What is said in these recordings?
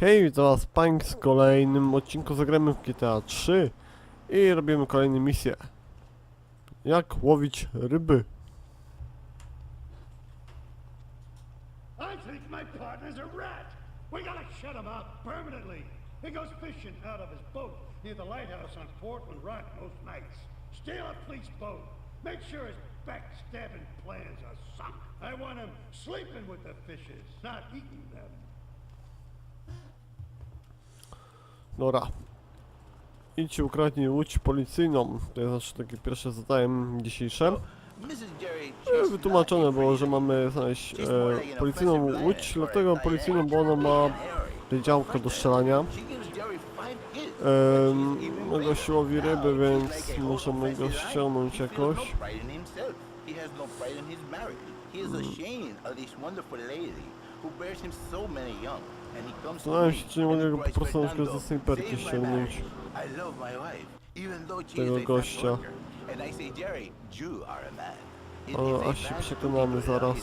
Hej, witam was Pańk z kolejnym odcinku zagramy w GTA 3 i robimy kolejną misję. Jak łowić ryby. I think my partner's a rat. We gotta shut him out permanently. He goes fishing out of his boat near the lighthouse on Portland Rock most nights. Steal a police boat. Make sure his backstabbing plans are sunk. I want him sleeping with the fishes, not eating them. Dobra. Idź ukradnij łódź policyjną. To jest znaczy takie pierwsze zadanie dzisiejsze. E, Wytłumaczone było, że mamy znaleźć e, policyjną łódź, dlatego policyjną, bo ona ma działko do strzelania. Gość łowi ryby, więc możemy go ściągnąć jakoś. He no no Zastanawiam się, czy nie mogę go po prostu na przykład "Fernando, ze snajperki ściągnąć. Tego gościa. worker." And I say, Jerry, you are a man. It Ale is a aż się przekonamy zaraz.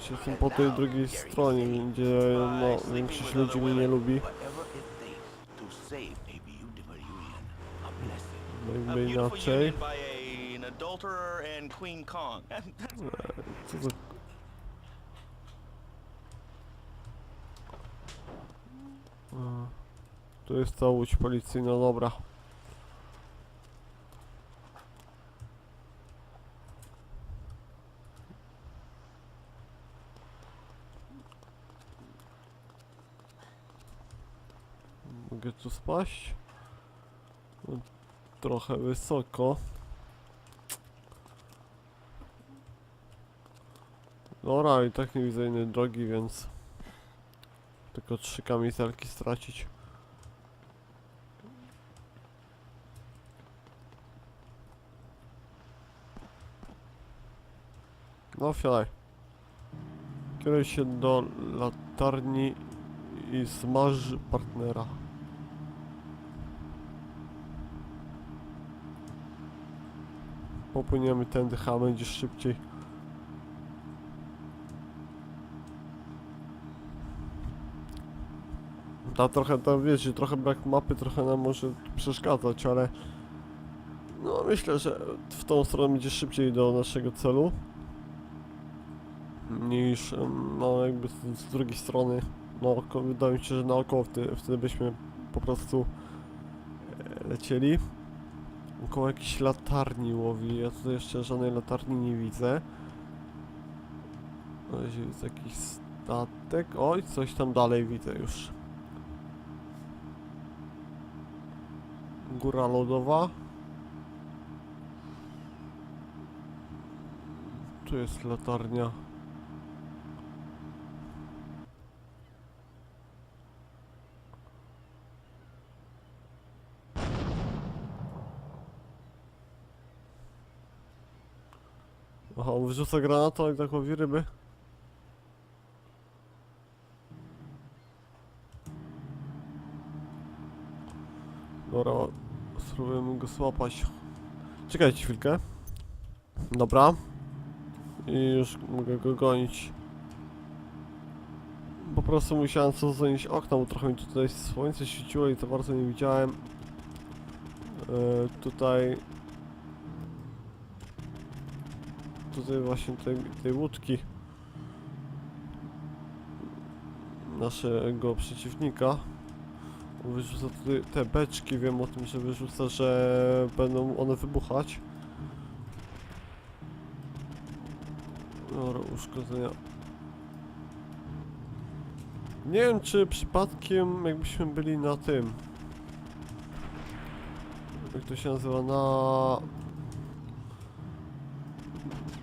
się jestem po tej drugiej stronie, gdzie no, większość ludzi mnie nie lubi. whatever it takes to save a beautiful union, a blessing. No A jakby beautiful inaczej. union by a, an adulterer and Queen Kong. Co za... A, Tu jest ta łódź policyjna, dobra. Mogę tu spaść? Trochę wysoko. Dobra, i tak nie widzę innej drogi, więc tylko trzy kamizelki stracić. No wsiadaj. Kieruj się do latarni i smaż partnera. Popłyniemy tędy, a będzie szybciej. Ta trochę, tam wiecie, trochę brak mapy trochę nam może przeszkadzać, ale no myślę, że w tą stronę będzie szybciej do naszego celu niż no jakby z, z drugiej strony. No wydaje mi się, że naokoło wtedy, wtedy byśmy po prostu e, lecieli. Około jakiejś latarni łowi, ja tutaj jeszcze żadnej latarni nie widzę. Jest jakiś statek, oj coś tam dalej widzę już Góra lodowa. Tu jest latarnia. Aha, on wyrzuca granatą i tak łowi ryby. Dobra, spróbujemy go złapać. Czekajcie chwilkę. Dobra. I już mogę go gonić. Po prostu musiałem co zanieść okno, bo trochę mi tutaj słońce świeciło i to bardzo nie widziałem. E, tutaj... Tutaj właśnie tej, tej łódki. Naszego przeciwnika. Wyrzuca tutaj te beczki, wiem o tym, że wyrzuca, że będą one wybuchać. Dobra, uszkodzenia. Nie wiem, czy przypadkiem jakbyśmy byli na tym. Jak to się nazywa? Na...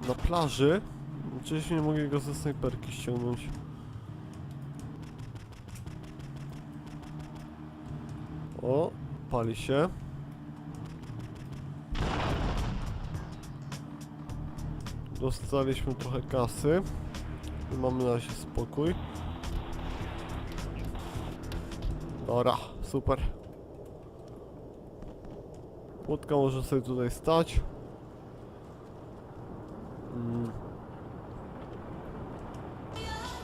Na plaży. Czyśmy nie mogli go ze snajperki ściągnąć. Się. Dostaliśmy trochę kasy. I mamy na razie spokój. Dobra, super. Łódka może sobie tutaj stać. Mm.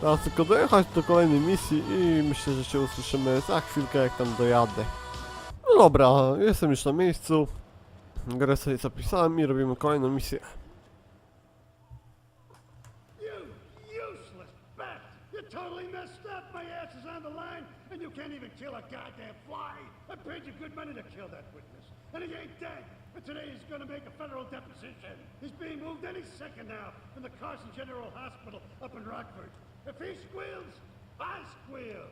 Teraz tylko dojechać do kolejnej misji i myślę, że się usłyszymy za chwilkę jak tam dojadę. No dobra, jestem już na miejscu. Grę sobie zapisałem i robimy kolejną misję. But today he's going to make a federal deposition. He's being moved any second now from the Carson General Hospital up in Rockford. If he squeals, I squeal.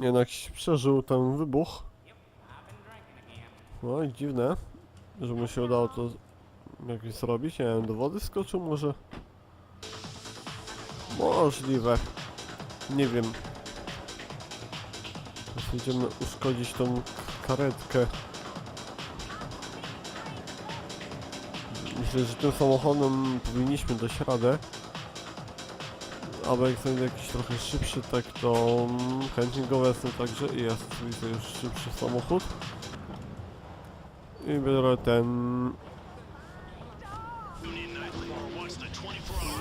Jednak przeżył ten wybuch. No i dziwne, że mu się udało to jakoś zrobić. Nie wiem, do wody skoczył może? Możliwe. Nie wiem. Będziemy uszkodzić tą karetkę. Myślę, że tym samochodem powinniśmy dać radę. Ale jak będzie jakiś trochę szybszy, tak to chętnie go wezmę także i jest widzę już szybszy samochód. I biorę ten...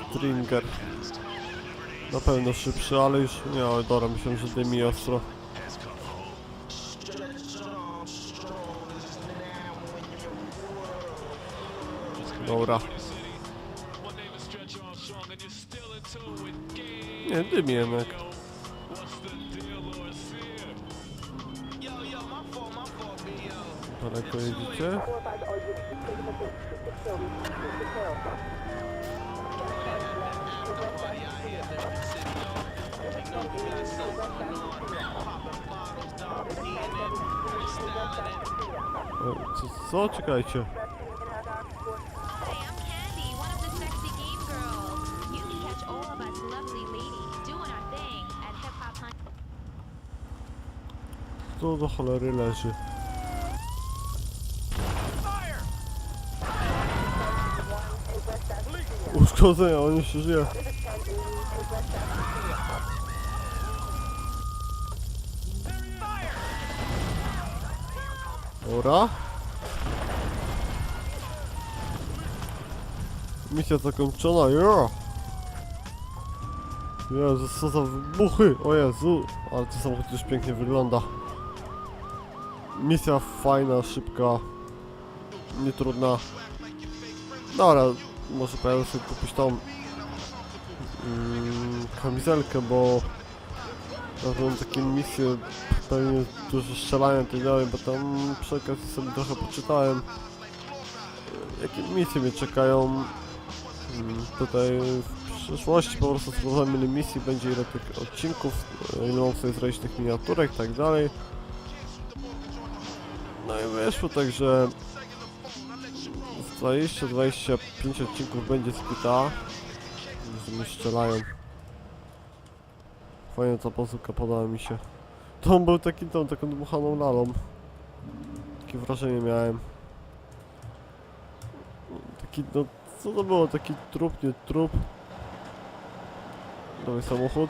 Stringer. Na pewno szybszy, ale już nie, dobra, myślałem, że dymi ostro. Dobra. Dymi jednak. Daleko jedziecie? O, Co, co? Czekajcie. Co do cholery leży? Uszkodzenia, on jeszcze żyje. Dobra. Misja zakończona, jo! Jezu, co za wybuchy! O Jezu! Ale ten samochód już pięknie wygląda. Misja fajna, szybka, nietrudna. Dobra, może pojadę sobie kupić tą mm, kamizelkę, bo na takie misje pewnie dużo strzelania i tak dalej, bo tam przy okazji sobie trochę poczytałem jakie misje mnie czekają Mm, tutaj w przyszłości po prostu sprawdzamy ile misji będzie, ile tych odcinków, e, ile mam sobie zrobić tych miniaturek i tak dalej. Wyszło tak, że z 20-25 odcinków będzie że mi strzelają. Fajnie ta bazuka podoba mi się. To on był taki tą taką dmuchaną lalą. Takie wrażenie miałem. Taki no co to było? Taki trup, nie trup. Nowy samochód.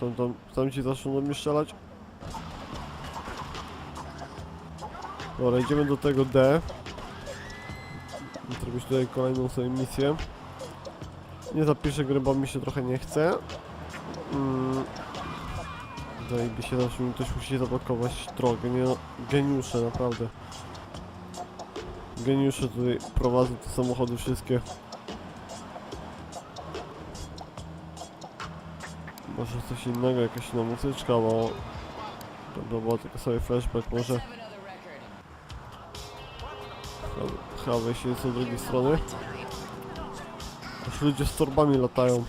Tam, tam, tam ci zaczną do mnie strzelać. Dobra, idziemy do tego D. Zrobić tutaj kolejną sobie misję. Nie zapiszę gry, bo mi się trochę nie chce. Mm. Się, zawsze mi ktoś musi zablokować drogę, nie no, geniusze, naprawdę. Geniusze tutaj prowadzą te samochody wszystkie. Może coś innego, jakaś inna muzyczka, bo... To było tylko sobie flashback może. Chyba- Chyba wejście jest od drugiej strony. Aż ludzie z torbami latają.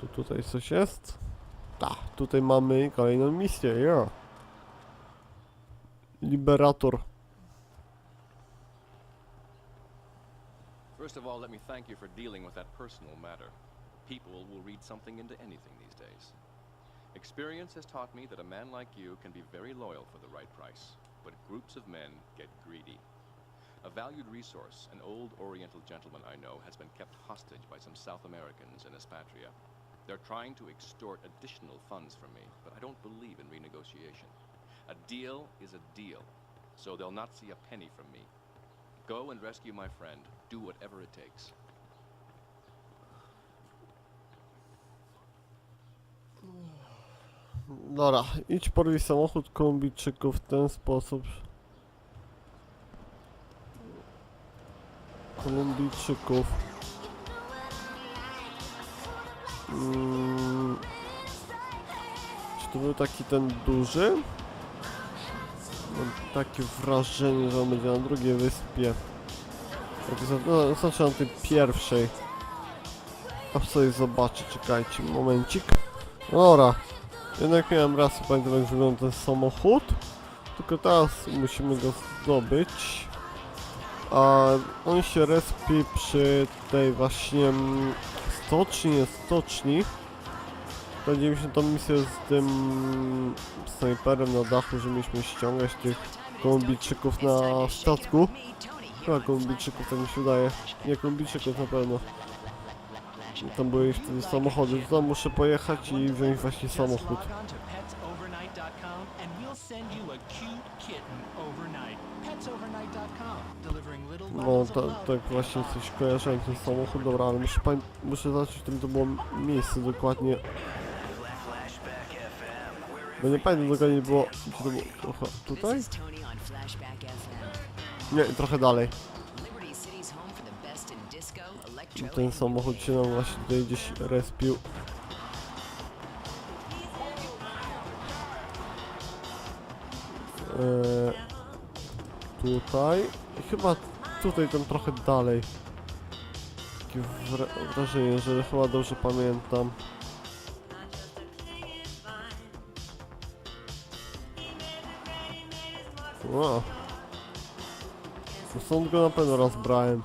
Tu tutaj coś jest? Tak, tutaj mamy kolejną misję, ja. Liberator. First of all, let me thank you for dealing with that personal matter. People will read something into anything these days. Experience has taught me that a man like you can be very loyal for the right price, but groups of men get greedy. A valued resource, an old Oriental gentleman I know, has been kept hostage by some South Americans in Espatria. They're trying to extort additional funds from me, but I don't believe in renegotiation. A deal is a deal, so they'll not see a penny from me. Go and rescue my friend. Do whatever it takes. Dobra, idź porwij samochód Kolumbijczyków w ten sposób. Kolumbijczyków. Mm. Czy to był taki ten duży? Mam takie wrażenie, że on będzie na drugiej wyspie. No, znaczy na tej pierwszej. A sobie zobaczę, czekajcie, momencik. Dobra, jednak miałem rację, pamiętam jak wygląda ten samochód. Tylko teraz musimy go zdobyć. A on się respi przy tej właśnie mm, stoczni, stoczni. Będziemy się tą misję z tym snajperem na dachu, że mieliśmy ściągać tych Kolumbijczyków na statku. Chyba Kolumbijczyków, tak mi się wydaje. Nie Kolumbijczyków na pewno. Tam były wtedy samochody, to tam muszę pojechać i wziąć właśnie samochód. No, ta, tak właśnie coś kojarzyłem ten samochód, dobra, ale muszę, muszę zobaczyć, w którym to było miejsce dokładnie. Bo nie pamiętam dokładnie było, gdzie to było, Aha, tutaj? Nie, trochę dalej. Ten and samochód się nam właśnie tutaj gdzieś respił. Eee, tutaj. I chyba tutaj tam trochę dalej. Takie wra- wrażenie, że chyba dobrze pamiętam. Wow. No Stąd go na pewno raz brałem.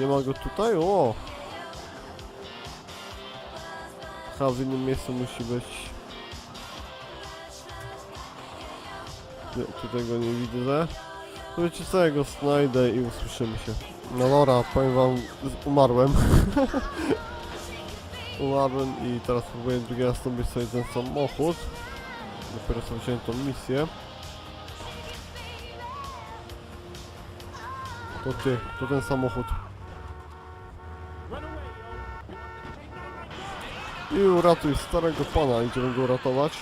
Nie ma go tutaj? O! Chyba w innym miejscu musi być. Nie, tutaj go nie widzę. To wiecie co, ja go znajdę i usłyszymy się. No dobra, powiem wam, umarłem. umarłem i teraz próbuję drugi raz zdobyć sobie ten samochód. Dopiero sobie wziąłem tą misję. To ty, to ten samochód. I uratuj starego pana, idziemy go uratować.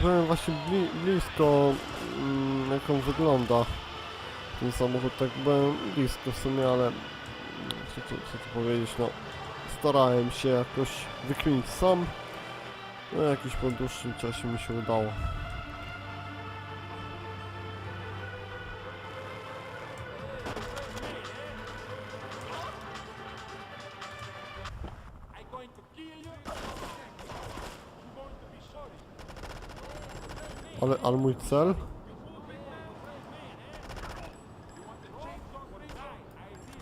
Byłem właśnie bli blisko, mm, jak on wygląda. Ten samochód, tak byłem blisko w sumie, ale mm, co tu, co tu powiedzieć, no starałem się jakoś wykminić sam. No jakiś po dłuższym czasie mi się udało. Ale, ale mój cel?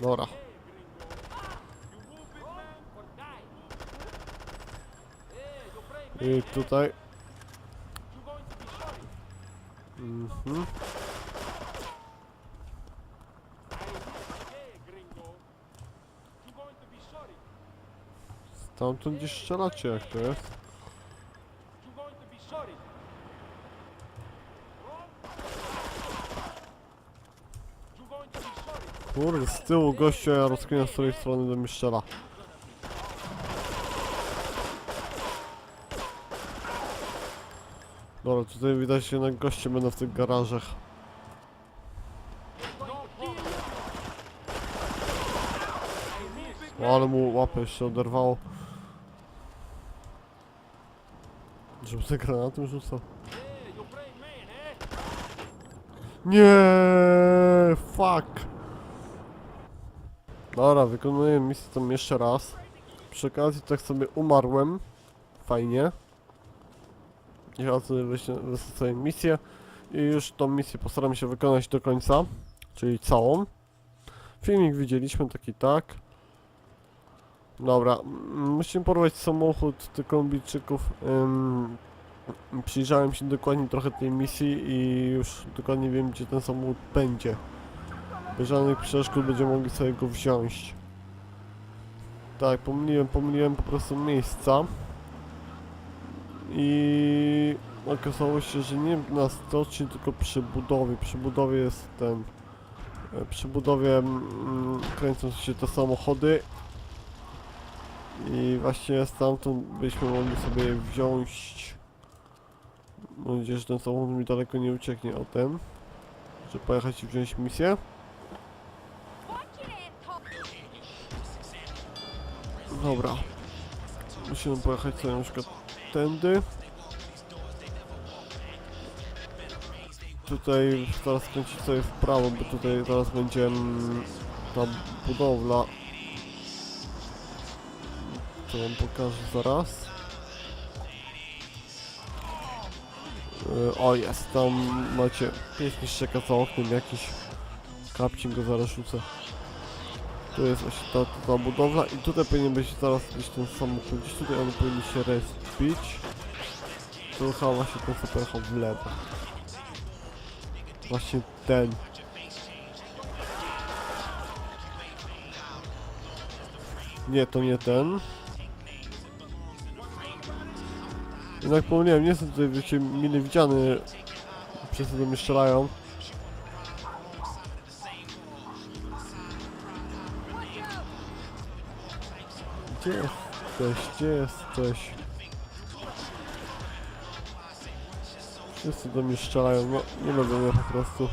Dobra. I tutaj. Mhm. Stamtąd gdzieś strzelacie, jak to jest? Kurde, z tyłu gościa ja rozkminiam z której strony do mnie. Dobra, tutaj widać że jednak goście będą w tych garażach. O, ale mu łapę jeszcze oderwało. Żeby te granatem rzucał. Nie, fuck. Dobra, wykonuję misję tam jeszcze raz. Przy okazji tak sobie umarłem. Fajnie. I ja sobie sobie misję. I już tą misję postaram się wykonać do końca. Czyli całą. Filmik widzieliśmy taki tak. Dobra, mm, musimy porwać samochód tych Kolumbijczyków. Ym, przyjrzałem się dokładnie trochę tej misji i już dokładnie wiem gdzie ten samochód będzie. Bez żadnych przeszkód będziemy mogli sobie go wziąć. Tak, pomyliłem, pomyliłem po prostu miejsca. I okazało się, że nie na stoczni, tylko przy budowie. Przy budowie jest ten... e, Przy budowie mm, kręcą się te samochody. I właśnie stamtąd byśmy mogli sobie wziąć. Mam nadzieję, że ten samochód mi daleko nie ucieknie o ten. Żeby pojechać i wziąć misję. Dobra. Musimy pojechać sobie na przykład tędy. Tutaj teraz skręcić sobie w prawo, bo tutaj zaraz będzie mm, ta budowla. To wam pokażę zaraz. Yy, O jest, tam macie pieśń szczeka za oknem jakiś kapcin go zaraz rzucę. Tu jest właśnie ta, ta, budowla i tutaj powinien być zaraz gdzieś ten samochód, gdzieś tutaj on powinien się respić. Tu chyba właśnie ten super jechał w lewo. Właśnie ten. Nie, to nie ten. Jednak pomyliłem, nie jestem tutaj, wiecie, mile widziany. Przez to do mnie strzelają. Gdzie jesteś? Gdzie jesteś? Wszyscy do mnie strzelają, no nie lubię mnie po prostu.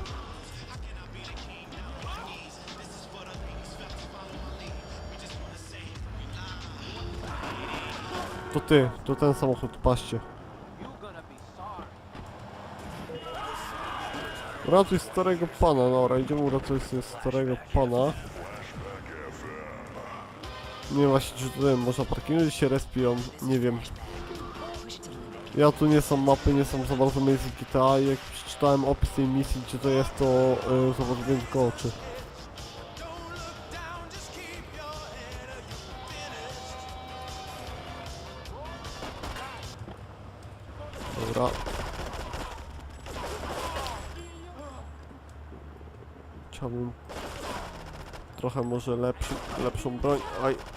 To ty, to ten samochód, patrzcie. Ratuj starego pana, dobra, idziemy uratować sobie starego pana. Nie właśnie, czy tutaj można parkingi się respią, nie wiem. Ja tu nie są mapy, nie są za bardzo miejsc GTA, jak przeczytałem opis tej misji, gdzie to jest, to yy, zobaczyłem tylko oczy. Dobra. Chciałbym trochę może lepszy, lepszą broń. Aj.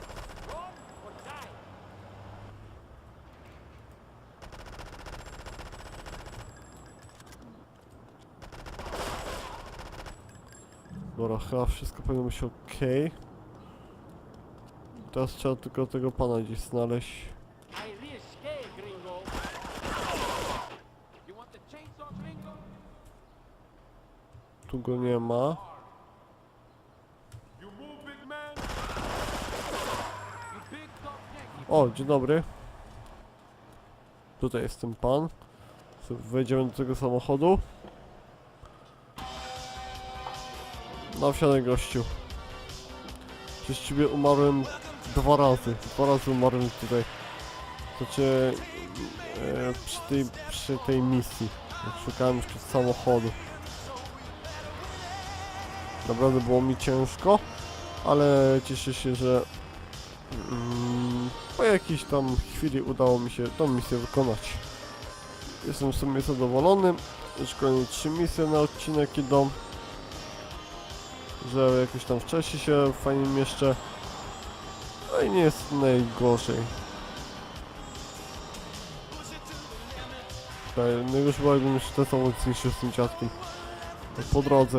Chyba wszystko powinno być ok. Teraz trzeba tylko tego pana gdzieś znaleźć. Tu go nie ma. O, dzień dobry. Tutaj jest ten pan. Wejdziemy do tego samochodu. No wsiadaj gościu. Przez ciebie umarłem dwa razy. Dwa razy umarłem tutaj. Znaczy e, przy, tej, przy tej misji. Jak szukałem jeszcze samochodu. Naprawdę było mi ciężko, ale cieszę się, że mm, po jakiejś tam chwili udało mi się tą misję wykonać. Jestem w sumie zadowolony. Już trzy misje na odcinek idą. Że jakoś tam wcześniej się fajnie mieszczę. No i nie jest najgorzej. Już chyba jakbym jeszcze ten samochód zniszczył z tym. Tak po drodze.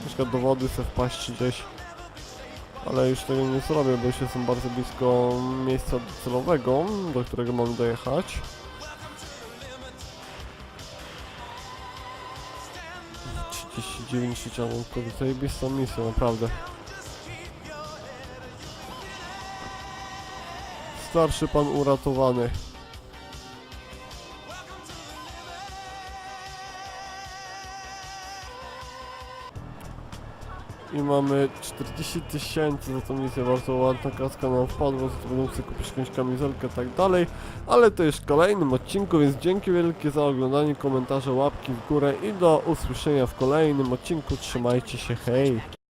Na przykład do wody chcę wpaść gdzieś. Ale już tego nie zrobię, bo już jestem bardzo blisko miejsca docelowego, do którego mam dojechać. Trzydzieści dziewięć życia, no to zajebista misja, naprawdę. Starszy pan uratowany. I mamy 40 tysięcy za tą misję, bardzo ładna kaska nam wpadła, za to będę sobie kupić jakąś kamizelkę i tak dalej. Ale to już w kolejnym odcinku, więc dzięki wielkie za oglądanie, komentarze, łapki w górę i do usłyszenia w kolejnym odcinku. Trzymajcie się, hej!